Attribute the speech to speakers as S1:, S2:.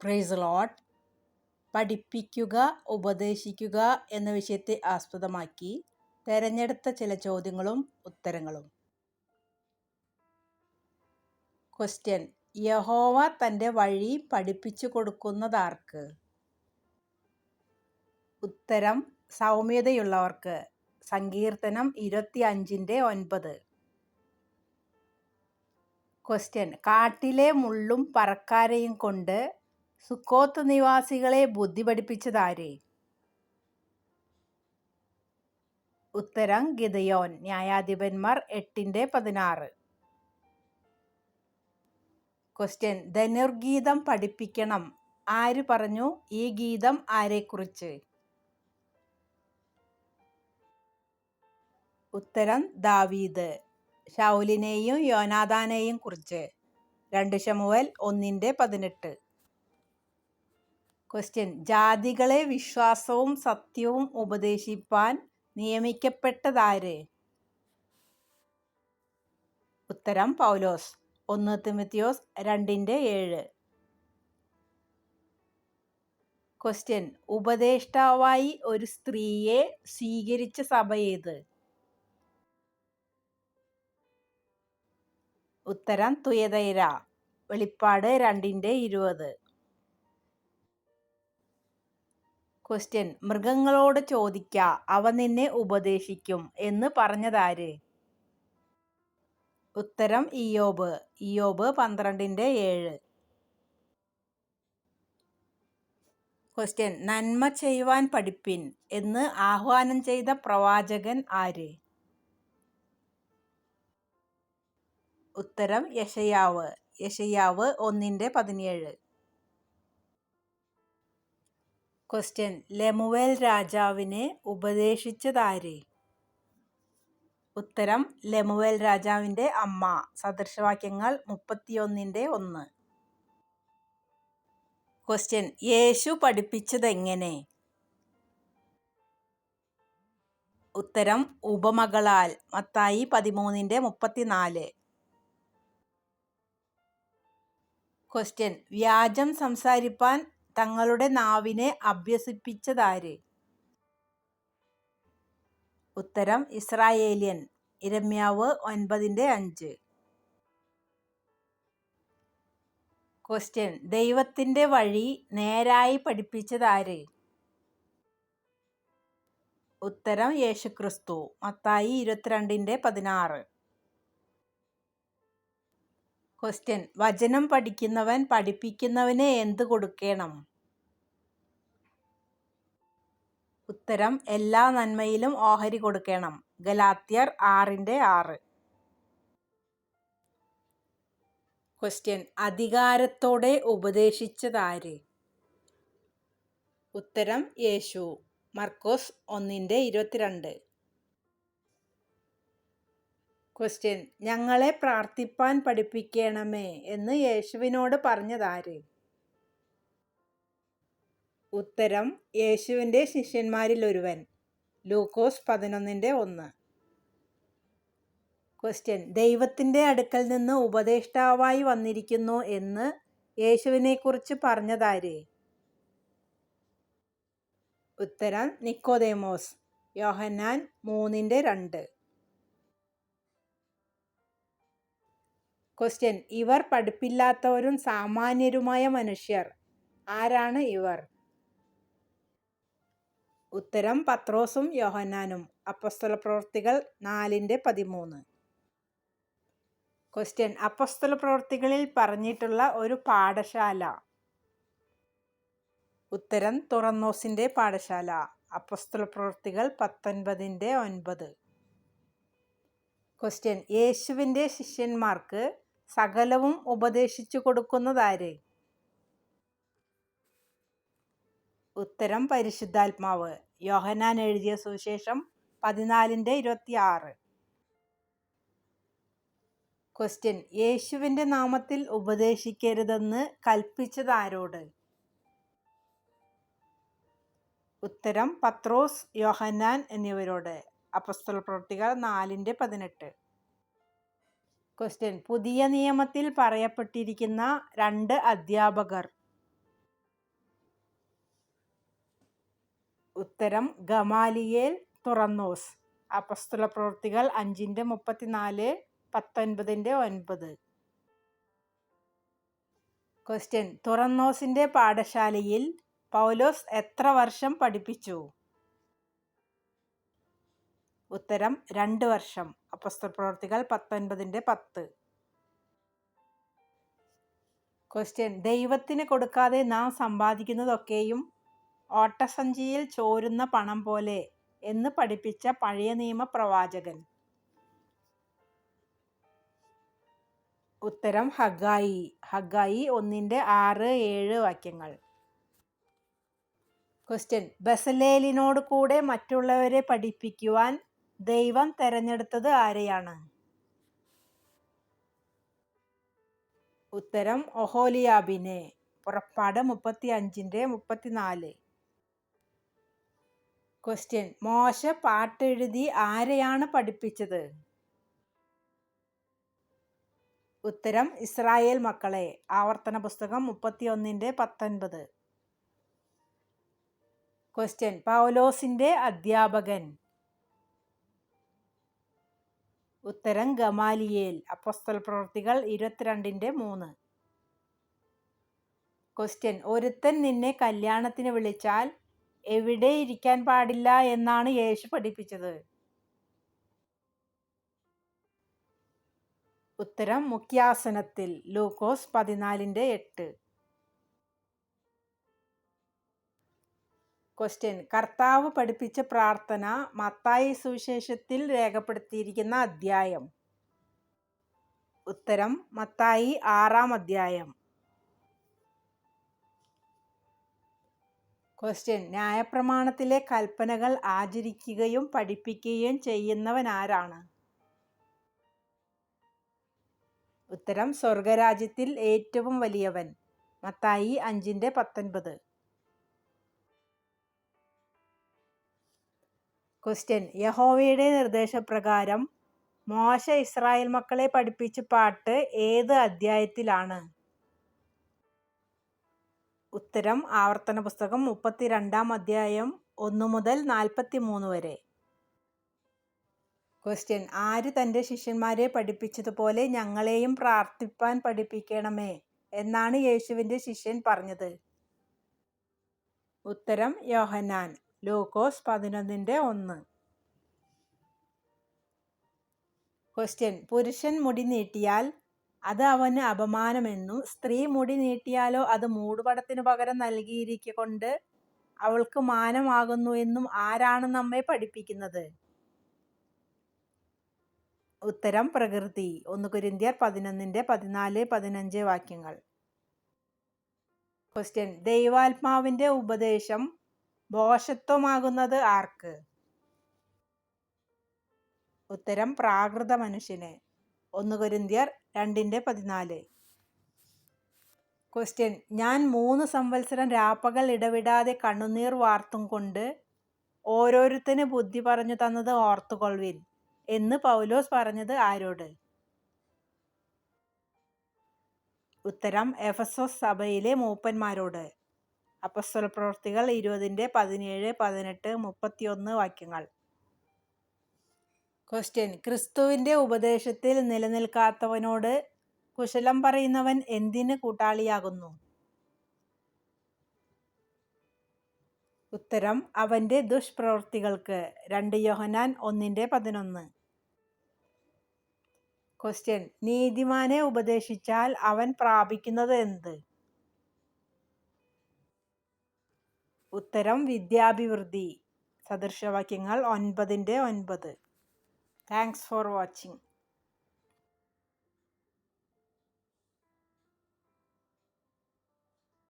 S1: Price ലോട്ട് പഠിപ്പിക്കുക ഉപദേശിക്കുക എന്ന വിഷയത്തെ ആസ്പദമാക്കി തെരഞ്ഞെടുത്ത ചില ചോദ്യങ്ങളും ഉത്തരങ്ങളും. ക്വസ്റ്റ്യൻ യഹോവ തന്റെ വഴി പഠിപ്പിച്ചു കൊടുക്കുന്നതാർക്ക്? ഉത്തരം. സൗമ്യതയുള്ളവർക്ക്. സങ്കീർത്തനം ഇരുപത്തി അഞ്ചിന്റെ ഒൻപത്. ക്വസ്റ്റ്യൻ കാട്ടിലെ മുള്ളും പറക്കാരയും കൊണ്ട് സുക്കോത്ത് നിവാസികളെ ബുദ്ധി പഠിപ്പിച്ചതാരേ ഉത്തരം ഗിതയോൻ. ന്യായാധിപന്മാർ എട്ടിന്റെ പതിനാറ്. ക്വസ്റ്റ്യൻ ധനുർഗീതം പഠിപ്പിക്കണം. ആര് പറഞ്ഞു? ഈ ഗീതം ആരെക്കുറിച്ച്? ഉത്തരം ദാവീദ്. ഷൗലിനെയും യോനാദാനെയും കുറിച്ച്. രണ്ട് ശമുവൽ ഒന്നിന്റെ പതിനെട്ട്. ക്വസ്റ്റ്യൻ ജാതികളെ വിശ്വാസവും സത്യവും ഉപദേശിപ്പാൻ നിയമിക്കപ്പെട്ടതാര്? ഉത്തരം പൗലോസ്. ഒന്ന് തിമത്തിയോസ് രണ്ടിന്റെ ഏഴ്. ക്വസ്റ്റ്യൻ ഉപദേഷ്ടാവായി ഒരു സ്ത്രീയെ സ്വീകരിച്ച സഭ ഏത്? ഉത്തരം തുയതൈര. വെളിപ്പാട് രണ്ടിന്റെ ഇരുപത്. ക്വസ്റ്റ്യൻ മൃഗങ്ങളോട് ചോദിക്ക. അവ നിന്നെ ഉപദേശിക്കും. എന്ന് പറഞ്ഞതാര്? ഉത്തരം ഇയോബ് ഇയോബ് പന്ത്രണ്ടിന്റെ ഏഴ്. ക്വസ്റ്റ്യൻ നന്മ ചെയ്യുവാൻ പഠിപ്പിൻ. എന്ന് ആഹ്വാനം ചെയ്ത പ്രവാചകൻ ആര്? ഉത്തരം യശയാവ് യശയാവ് ഒന്നിന്റെ പതിനേഴ്. ക്വസ്റ്റ്യൻ ലെമുവേൽ രാജാവിനെ ഉപദേശിച്ചതാര്? ഉത്തരം ലെമുവേൽ രാജാവിന്റെ അമ്മ. സദൃശവാക്യങ്ങൾ മുപ്പത്തിയൊന്നിന്റെ ഒന്ന്. ക്വസ്റ്റ്യൻ യേശു പഠിപ്പിച്ചതെങ്ങനെ? ഉത്തരം ഉപമകളാൽ. മത്തായി പതിമൂന്നിന്റെ മുപ്പത്തിനാല്. ക്വസ്റ്റ്യൻ വ്യാജം സംസാരിപ്പാൻ തങ്ങളുടെ നാവിനെ അഭ്യസിപ്പിച്ചതാര്? ഉത്തരം ഇസ്രായേലിയൻ. ഇരമ്യാവ് ഒൻപതിന്റെ അഞ്ച്. ക്വസ്റ്റ്യൻ ദൈവത്തിന്റെ വഴി നേരായി പഠിപ്പിച്ചതാര്? ഉത്തരം യേശുക്രിസ്തു. മത്തായി ഇരുപത്തിരണ്ടിന്റെ പതിനാറ്. ക്വസ്റ്റ്യൻ വചനം പഠിക്കുന്നവൻ പഠിപ്പിക്കുന്നവന് എന്ത് കൊടുക്കണം? ഉത്തരം. എല്ലാ നന്മയിലും ഓഹരി കൊടുക്കണം. ഗലാത്യർ ആറിന്റെ ആറ്. ക്വസ്റ്റ്യൻ അധികാരത്തോടെ ഉപദേശിച്ചതാര്? ഉത്തരം. യേശു. മർക്കോസ് ഒന്നിന്റെ ഇരുപത്തിരണ്ട്. ക്വസ്റ്റ്യൻ ഞങ്ങളെ പ്രാർത്ഥിപ്പാൻ പഠിപ്പിക്കണമേ എന്ന് യേശുവിനോട് പറഞ്ഞതാര്? ഉത്തരം. യേശുവിന്റെ ശിഷ്യന്മാരിൽ ഒരുവൻ. ലൂക്കോസ് പതിനൊന്നിന്റെ ഒന്ന്. ക്വസ്റ്റ്യൻ ദൈവത്തിന്റെ അടുക്കൽ നിന്ന് ഉപദേഷ്ടാവായി വന്നിരിക്കുന്നു എന്ന് യേശുവിനെക്കുറിച്ച് പറഞ്ഞതാര്? ഉത്തരം. നിക്കോദേമോസ്. യോഹന്നാൻ മൂന്നിന്റെ രണ്ട്. ക്വസ്റ്റ്യൻ ഇവർ പഠിപ്പില്ലാത്തവരും സാമാന്യരുമായ മനുഷ്യർ. ആരാണ് ഇവർ? ഉത്തരം പത്രോസും യോഹന്നാനും. അപ്പസ്തല പ്രവർത്തികൾ നാലിന്റെ പതിമൂന്ന്. ക്വസ്റ്റ്യൻ അപ്പസ്തല പ്രവർത്തികളിൽ പറഞ്ഞിട്ടുള്ള ഒരു പാഠശാല. ഉത്തരം തുറന്നോസിന്റെ പാഠശാല. അപ്പസ്തല പ്രവർത്തികൾ പത്തൊൻപതിന്റെ ഒൻപത്. ക്വസ്റ്റ്യൻ യേശുവിന്റെ ശിഷ്യന്മാർക്ക് സകലവും ഉപദേശിച്ചു കൊടുക്കുന്നതാര്? ഉത്തരം പരിശുദ്ധാത്മാവ്. യോഹനാൻ എഴുതിയ സുവിശേഷം പതിനാലിന്റെ ഇരുപത്തിയാറ്. ക്വസ്റ്റ്യൻ യേശുവിന്റെ നാമത്തിൽ ഉപദേശിക്കരുതെന്ന് കൽപ്പിച്ചത് ആരോട് ഉത്തരം പത്രോസ് യോഹന്നാൻ എന്നിവരോട്. അപ്പസ്തല പ്രവൃത്തികൾ നാലിന്റെ പതിനെട്ട്. ക്വസ്റ്റ്യൻ പുതിയ നിയമത്തിൽ പറയപ്പെട്ടിരിക്കുന്ന രണ്ട് അധ്യാപകർ. ഉത്തരം ഗമാലിയേൽ തുറന്നോസ്. അപസ്തുല പ്രവൃത്തികൾ അഞ്ചിന്റെ മുപ്പത്തിനാല് പത്തൊൻപതിന്റെ ഒൻപത്. ക്വസ്റ്റ്യൻ തുറന്നോസിന്റെ പാഠശാലയിൽ പൗലോസ് എത്ര വർഷം പഠിപ്പിച്ചു? ഉത്തരം രണ്ട് വർഷം. അപ്പസ്തോൽ പ്രവർത്തികൾ പത്തൊൻപതിന്റെ പത്ത്. ക്വസ്റ്റ്യൻ ദൈവത്തിന് കൊടുക്കാതെ നാം സമ്പാദിക്കുന്നതൊക്കെയും ഓട്ടസഞ്ചിയിൽ ചോരുന്ന പണം പോലെ എന്ന് പഠിപ്പിച്ച പഴയ നിയമ പ്രവാചകൻ. ഉത്തരം ഹഗായി ഹഗായി ഒന്നിന്റെ ആറ് ഏഴ് വാക്യങ്ങൾ. ക്വസ്റ്റ്യൻ ബസലേലിനോട് കൂടെ മറ്റുള്ളവരെ പഠിപ്പിക്കുവാൻ ദൈവം തെരഞ്ഞെടുത്തത് ആരെയാണ്? ഉത്തരം ഒഹോലിയാബിനെ. പുറപ്പാട് മുപ്പത്തി അഞ്ചിന്റെ മുപ്പത്തിനാല്. ക്വസ്റ്റ്യൻ മോശ പാട്ടെഴുതി ആരെയാണ് പഠിപ്പിച്ചത്? ഉത്തരം ഇസ്രായേൽ മക്കളെ. ആവർത്തന പുസ്തകം മുപ്പത്തി ഒന്നിന്റെ പത്തൊൻപത്. ക്വസ്റ്റ്യൻ പൗലോസിന്റെ അധ്യാപകൻ. ഉത്തരം ഗമാലിയേൽ. അപ്പസ്തല പ്രവൃത്തികൾ ഇരുപത്തിരണ്ടിന്റെ മൂന്ന്. ക്വസ്റ്റ്യൻ ഒരുത്തൻ നിന്നെ കല്യാണത്തിന് വിളിച്ചാൽ എവിടെ ഇരിക്കാൻ പാടില്ല എന്നാണ് യേശു പഠിപ്പിച്ചത്. ഉത്തരം മുഖ്യാസനത്തിൽ. ലൂക്കോസ് പതിനാലിന്റെ എട്ട്. ക്വസ്റ്റ്യൻ കർത്താവ് പഠിപ്പിച്ച പ്രാർത്ഥന മത്തായി സുവിശേഷത്തിൽ രേഖപ്പെടുത്തിയിരിക്കുന്ന അധ്യായം. ഉത്തരം മത്തായി ആറാം അധ്യായം. ക്വസ്റ്റ്യൻ ന്യായപ്രമാണത്തിലെ കൽപ്പനകൾ ആചരിക്കുകയും പഠിപ്പിക്കുകയും ചെയ്യുന്നവൻ ആരാണ്? ഉത്തരം സ്വർഗരാജ്യത്തിൽ ഏറ്റവും വലിയവൻ. മത്തായി അഞ്ചിന്റെ പത്തൊൻപത്. ക്വസ്റ്റ്യൻ യഹോവയുടെ നിർദ്ദേശപ്രകാരം മോശ ഇസ്രായേൽ മക്കളെ പഠിപ്പിച്ച പാട്ട് ഏത് അധ്യായത്തിലാണ്? ഉത്തരം ആവർത്തന പുസ്തകം മുപ്പത്തിരണ്ടാം അധ്യായം ഒന്ന് മുതൽ നാൽപ്പത്തി മൂന്ന് വരെ. ക്വസ്റ്റ്യൻ ആര് തന്റെ ശിഷ്യന്മാരെ പഠിപ്പിച്ചതുപോലെ ഞങ്ങളെയും പ്രാർത്ഥിപ്പാൻ പഠിപ്പിക്കണമേ എന്നാണ് യേശുവിന്റെ ശിഷ്യൻ പറഞ്ഞത്. ഉത്തരം യോഹന്നാൻ. ലൂക്കോസ് പതിനൊന്നിന്റെ ഒന്ന്. ക്വസ്റ്റ്യൻ പുരുഷൻ മുടി നീട്ടിയാൽ അത് അവന് അപമാനമെന്നും സ്ത്രീ മുടി നീട്ടിയാലോ അത് മൂടുപടത്തിനു പകരം നൽകിയിരിക്കൊണ്ട് അവൾക്ക് മാനമാകുന്നു എന്നും ആരാണ് നമ്മെ പഠിപ്പിക്കുന്നത്? ഉത്തരം പ്രകൃതി. ഒന്ന് കുരിന്തിയർ പതിനൊന്നിന്റെ പതിനാല് പതിനഞ്ച് വാക്യങ്ങൾ. ക്വസ്റ്റ്യൻ ദൈവാത്മാവിന്റെ ഉപദേശം ഭോഷത്വമാകുന്നത് ആർക്ക്? ഉത്തരം പ്രാകൃത മനുഷ്യന്. ഒന്ന് കൊരിന്തിയർ രണ്ടിന്റെ പതിനാല്. ക്വസ്റ്റ്യൻ ഞാൻ മൂന്ന് സംവത്സരം രാപ്പകൽ ഇടവിടാതെ കണ്ണുനീർ വാർത്തും കൊണ്ട് ഓരോരുത്തന് ബുദ്ധി പറഞ്ഞു തന്നത് ഓർത്തുകൊള്ളുവിൻ എന്ന് പൗലോസ് പറഞ്ഞത് ആരോട്? ഉത്തരം എഫസോസ് സഭയിലെ മൂപ്പന്മാരോട്. അപ്പസ്വല പ്രവൃത്തികൾ ഇരുപതിന്റെ പതിനേഴ് പതിനെട്ട് മുപ്പത്തിയൊന്ന് വാക്യങ്ങൾ. ക്വസ്റ്റ്യൻ ക്രിസ്തുവിന്റെ ഉപദേശത്തിൽ നിലനിൽക്കാത്തവനോട് കുശലം പറയുന്നവൻ എന്തിന് കൂട്ടാളിയാകുന്നു? ഉത്തരം അവന്റെ ദുഷ്പ്രവൃത്തികൾക്ക്. രണ്ട് യോഹനാൻ ഒന്നിന്റെ പതിനൊന്ന്. ക്വസ്റ്റ്യൻ നീതിമാനെ ഉപദേശിച്ചാൽ അവൻ പ്രാപിക്കുന്നത് എന്ത്? ഉത്തരം വിദ്യാഭിവൃദ്ധി. സദൃശവാക്യങ്ങൾ ഒൻപതിന്റെ ഒൻപത്. Thanks for watching